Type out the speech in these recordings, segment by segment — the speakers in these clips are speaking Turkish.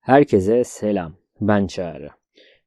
Herkese selam. Ben Çağrı.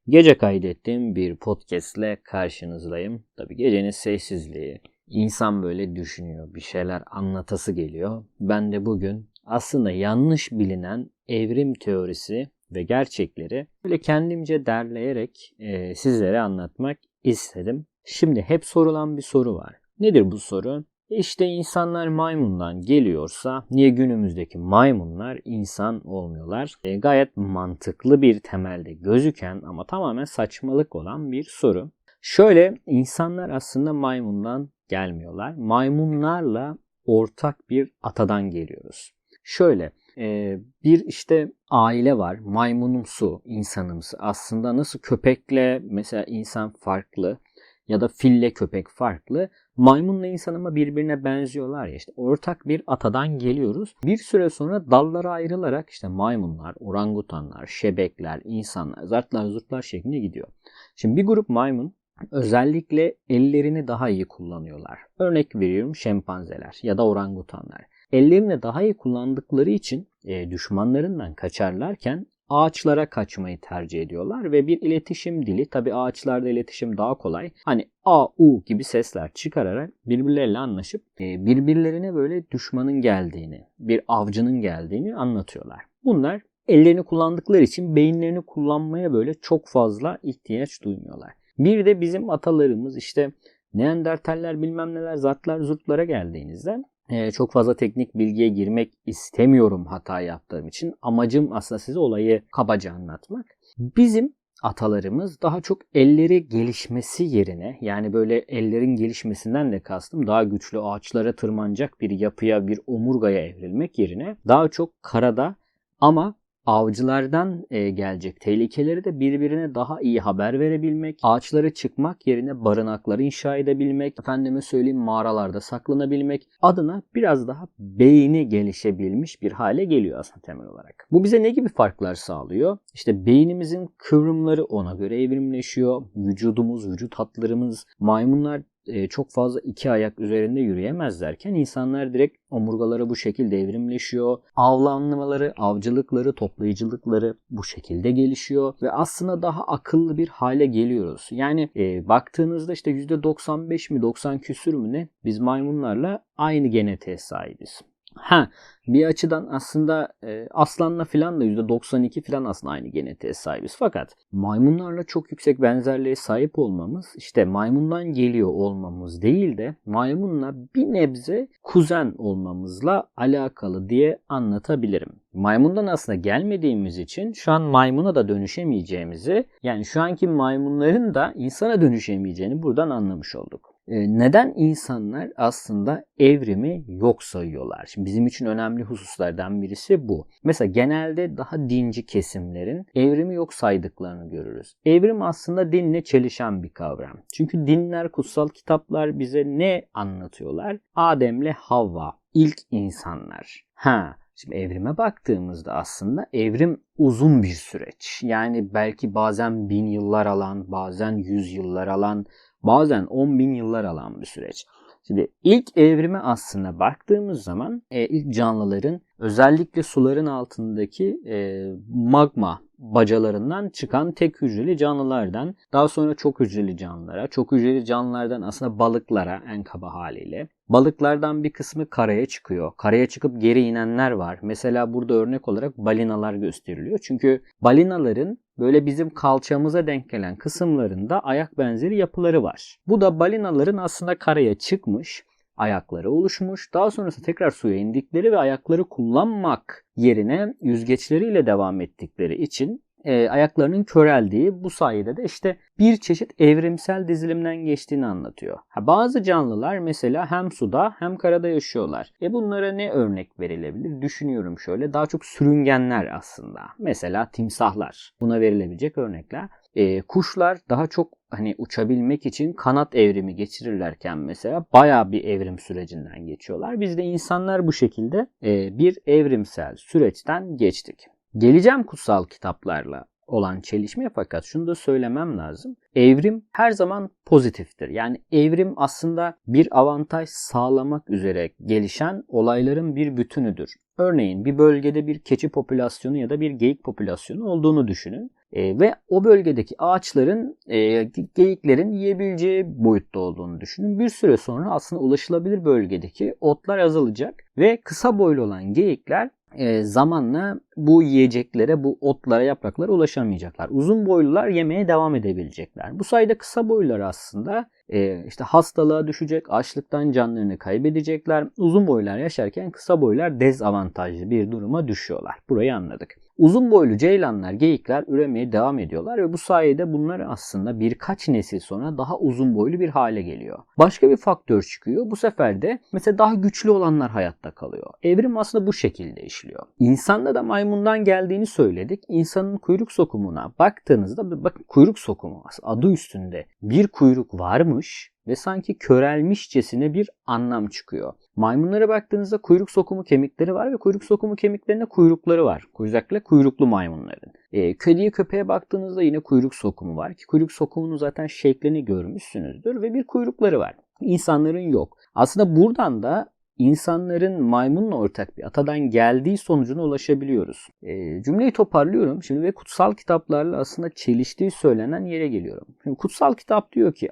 Gece kaydettiğim bir podcastle karşınızdayım. Tabii gecenin sessizliği. İnsan böyle düşünüyor, bir şeyler anlatası geliyor. Ben de bugün aslında yanlış bilinen evrim teorisi ve gerçekleri böyle kendimce derleyerek e, sizlere anlatmak istedim. Şimdi hep sorulan bir soru var. Nedir bu soru? İşte insanlar maymundan geliyorsa niye günümüzdeki maymunlar insan olmuyorlar? E, gayet mantıklı bir temelde gözüken ama tamamen saçmalık olan bir soru. Şöyle insanlar aslında maymundan gelmiyorlar. Maymunlarla ortak bir atadan geliyoruz. Şöyle e, bir işte aile var maymunumsu insanımsı aslında nasıl köpekle mesela insan farklı ya da fille köpek farklı. Maymunla insan ama birbirine benziyorlar ya işte ortak bir atadan geliyoruz. Bir süre sonra dallara ayrılarak işte maymunlar, orangutanlar, şebekler, insanlar, zartlar zurtlar şeklinde gidiyor. Şimdi bir grup maymun özellikle ellerini daha iyi kullanıyorlar. Örnek veriyorum şempanzeler ya da orangutanlar. Ellerini daha iyi kullandıkları için e, düşmanlarından kaçarlarken ağaçlara kaçmayı tercih ediyorlar ve bir iletişim dili tabi ağaçlarda iletişim daha kolay. Hani A, U gibi sesler çıkararak birbirleriyle anlaşıp e, birbirlerine böyle düşmanın geldiğini, bir avcının geldiğini anlatıyorlar. Bunlar ellerini kullandıkları için beyinlerini kullanmaya böyle çok fazla ihtiyaç duymuyorlar. Bir de bizim atalarımız işte Neandertaller bilmem neler zatlar zurtlara geldiğinizde ee, çok fazla teknik bilgiye girmek istemiyorum hata yaptığım için. Amacım aslında size olayı kabaca anlatmak. Bizim atalarımız daha çok elleri gelişmesi yerine yani böyle ellerin gelişmesinden de kastım daha güçlü ağaçlara tırmanacak bir yapıya bir omurgaya evrilmek yerine daha çok karada ama avcılardan e, gelecek tehlikeleri de birbirine daha iyi haber verebilmek, ağaçlara çıkmak yerine barınakları inşa edebilmek, efendime söyleyeyim mağaralarda saklanabilmek adına biraz daha beyni gelişebilmiş bir hale geliyor aslında temel olarak. Bu bize ne gibi farklar sağlıyor? İşte beynimizin kıvrımları ona göre evrimleşiyor. Vücudumuz, vücut hatlarımız, maymunlar e, çok fazla iki ayak üzerinde yürüyemezlerken insanlar direkt omurgaları bu şekilde evrimleşiyor. Avlanmaları, avcılıkları, toplayıcılıkları bu şekilde gelişiyor ve aslında daha akıllı bir hale geliyoruz. Yani e, baktığınızda işte %95 mi 90 küsür mü ne biz maymunlarla aynı genetiğe sahibiz. Ha bir açıdan aslında e, aslanla filan da %92 filan aslında aynı genetiğe sahibiz. Fakat maymunlarla çok yüksek benzerliğe sahip olmamız işte maymundan geliyor olmamız değil de maymunla bir nebze kuzen olmamızla alakalı diye anlatabilirim. Maymundan aslında gelmediğimiz için şu an maymuna da dönüşemeyeceğimizi yani şu anki maymunların da insana dönüşemeyeceğini buradan anlamış olduk. Ee, neden insanlar aslında evrimi yok sayıyorlar? Şimdi bizim için önemli hususlardan birisi bu. Mesela genelde daha dinci kesimlerin evrimi yok saydıklarını görürüz. Evrim aslında dinle çelişen bir kavram. Çünkü dinler, kutsal kitaplar bize ne anlatıyorlar? Adem'le Havva, ilk insanlar. Ha, Şimdi evrime baktığımızda aslında evrim uzun bir süreç. Yani belki bazen bin yıllar alan, bazen yüz yıllar alan, bazen 10 bin yıllar alan bir süreç. Şimdi ilk evrime aslında baktığımız zaman e, ilk canlıların özellikle suların altındaki e, magma bacalarından çıkan tek hücreli canlılardan daha sonra çok hücreli canlılara, çok hücreli canlılardan aslında balıklara en kaba haliyle. Balıklardan bir kısmı karaya çıkıyor. Karaya çıkıp geri inenler var. Mesela burada örnek olarak balinalar gösteriliyor. Çünkü balinaların böyle bizim kalçamıza denk gelen kısımlarında ayak benzeri yapıları var. Bu da balinaların aslında karaya çıkmış ayakları oluşmuş. Daha sonrasında tekrar suya indikleri ve ayakları kullanmak yerine yüzgeçleriyle devam ettikleri için e, ayaklarının köreldiği bu sayede de işte bir çeşit evrimsel dizilimden geçtiğini anlatıyor. Ha, bazı canlılar mesela hem suda hem karada yaşıyorlar. E bunlara ne örnek verilebilir? Düşünüyorum şöyle daha çok sürüngenler aslında. Mesela timsahlar. Buna verilebilecek örnekler. E, kuşlar daha çok hani uçabilmek için kanat evrimi geçirirlerken mesela baya bir evrim sürecinden geçiyorlar. Biz de insanlar bu şekilde e, bir evrimsel süreçten geçtik. Geleceğim kutsal kitaplarla olan çelişme fakat şunu da söylemem lazım. Evrim her zaman pozitiftir. Yani evrim aslında bir avantaj sağlamak üzere gelişen olayların bir bütünüdür. Örneğin bir bölgede bir keçi popülasyonu ya da bir geyik popülasyonu olduğunu düşünün. E, ve o bölgedeki ağaçların e, geyiklerin yiyebileceği boyutta olduğunu düşünün. Bir süre sonra aslında ulaşılabilir bölgedeki otlar azalacak ve kısa boylu olan geyikler e, zamanla bu yiyeceklere, bu otlara, yapraklara ulaşamayacaklar. Uzun boylular yemeye devam edebilecekler. Bu sayede kısa boylular aslında e, işte hastalığa düşecek, açlıktan canlarını kaybedecekler. Uzun boylar yaşarken kısa boylar dezavantajlı bir duruma düşüyorlar. Burayı anladık. Uzun boylu ceylanlar, geyikler üremeye devam ediyorlar ve bu sayede bunlar aslında birkaç nesil sonra daha uzun boylu bir hale geliyor. Başka bir faktör çıkıyor. Bu sefer de mesela daha güçlü olanlar hayatta kalıyor. Evrim aslında bu şekilde işliyor. İnsanda da maymundan geldiğini söyledik. İnsanın kuyruk sokumuna baktığınızda bakın kuyruk sokumu adı üstünde bir kuyruk varmış ve sanki körelmişçesine bir anlam çıkıyor. Maymunlara baktığınızda kuyruk sokumu kemikleri var ve kuyruk sokumu kemiklerinde kuyrukları var. Özellikle kuyruklu maymunların. E, kediye köpeğe baktığınızda yine kuyruk sokumu var ki kuyruk sokumunu zaten şeklini görmüşsünüzdür ve bir kuyrukları var. İnsanların yok. Aslında buradan da insanların maymunla ortak bir atadan geldiği sonucuna ulaşabiliyoruz. E, cümleyi toparlıyorum şimdi ve kutsal kitaplarla aslında çeliştiği söylenen yere geliyorum. Şimdi kutsal kitap diyor ki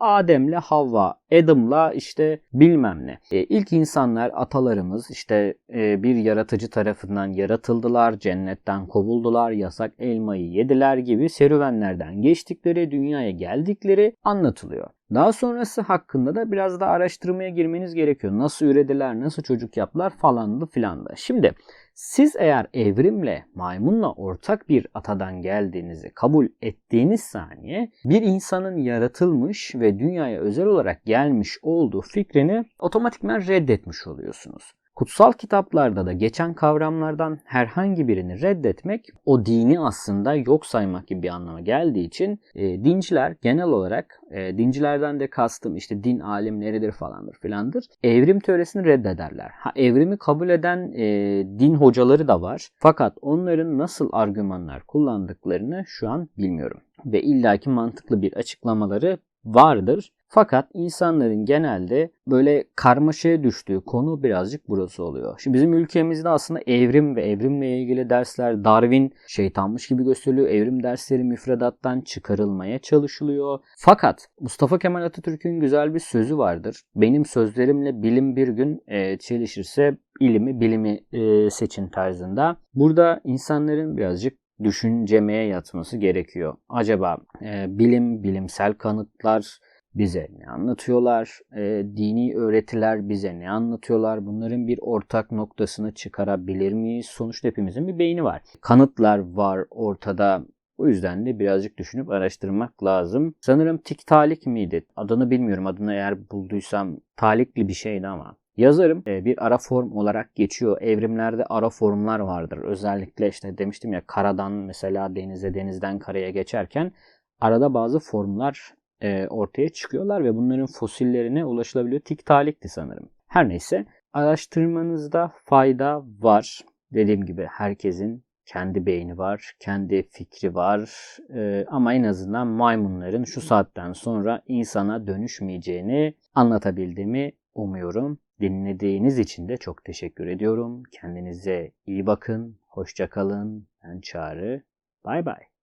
Adem'le Havva, Adam'la işte bilmem ne. E, ilk insanlar atalarımız işte e, bir yaratıcı tarafından yaratıldılar, cennetten kovuldular, yasak elmayı yediler gibi serüvenlerden geçtikleri, dünyaya geldikleri anlatılıyor. Daha sonrası hakkında da biraz daha araştırmaya girmeniz gerekiyor. Nasıl ürediler, nasıl çocuk yaptılar falandı filandı. Şimdi siz eğer evrimle maymunla ortak bir atadan geldiğinizi kabul ettiğiniz saniye bir insanın yaratılmış ve dünyaya özel olarak gelmiş olduğu fikrini otomatikman reddetmiş oluyorsunuz. Kutsal kitaplarda da geçen kavramlardan herhangi birini reddetmek o dini aslında yok saymak gibi bir anlama geldiği için e, dinciler genel olarak e, dincilerden de kastım işte din alim neredir falandır filandır. Evrim teorisini reddederler. Ha evrimi kabul eden e, din hocaları da var. Fakat onların nasıl argümanlar kullandıklarını şu an bilmiyorum. Ve illaki mantıklı bir açıklamaları vardır. Fakat insanların genelde böyle karmaşaya düştüğü konu birazcık burası oluyor. Şimdi bizim ülkemizde aslında evrim ve evrimle ilgili dersler Darwin şeytanmış gibi gösteriliyor. Evrim dersleri müfredattan çıkarılmaya çalışılıyor. Fakat Mustafa Kemal Atatürk'ün güzel bir sözü vardır. Benim sözlerimle bilim bir gün e, çelişirse ilimi bilimi e, seçin tarzında. Burada insanların birazcık düşüncemeye yatması gerekiyor. Acaba e, bilim, bilimsel kanıtlar bize ne anlatıyorlar? E, dini öğretiler bize ne anlatıyorlar? Bunların bir ortak noktasını çıkarabilir miyiz? Sonuçta hepimizin bir beyni var. Kanıtlar var ortada. O yüzden de birazcık düşünüp araştırmak lazım. Sanırım tik talik miydi? Adını bilmiyorum. Adını eğer bulduysam talikli bir şeydi ama. Yazarım e, bir ara form olarak geçiyor. Evrimlerde ara formlar vardır. Özellikle işte demiştim ya karadan mesela denize denizden karaya geçerken arada bazı formlar e, ortaya çıkıyorlar ve bunların fosillerine ulaşılabiliyor. Tiktalikti sanırım. Her neyse araştırmanızda fayda var. Dediğim gibi herkesin kendi beyni var, kendi fikri var ee, ama en azından maymunların şu saatten sonra insana dönüşmeyeceğini anlatabildiğimi umuyorum. Dinlediğiniz için de çok teşekkür ediyorum. Kendinize iyi bakın, hoşça kalın. Ben Çağrı. Bay bay.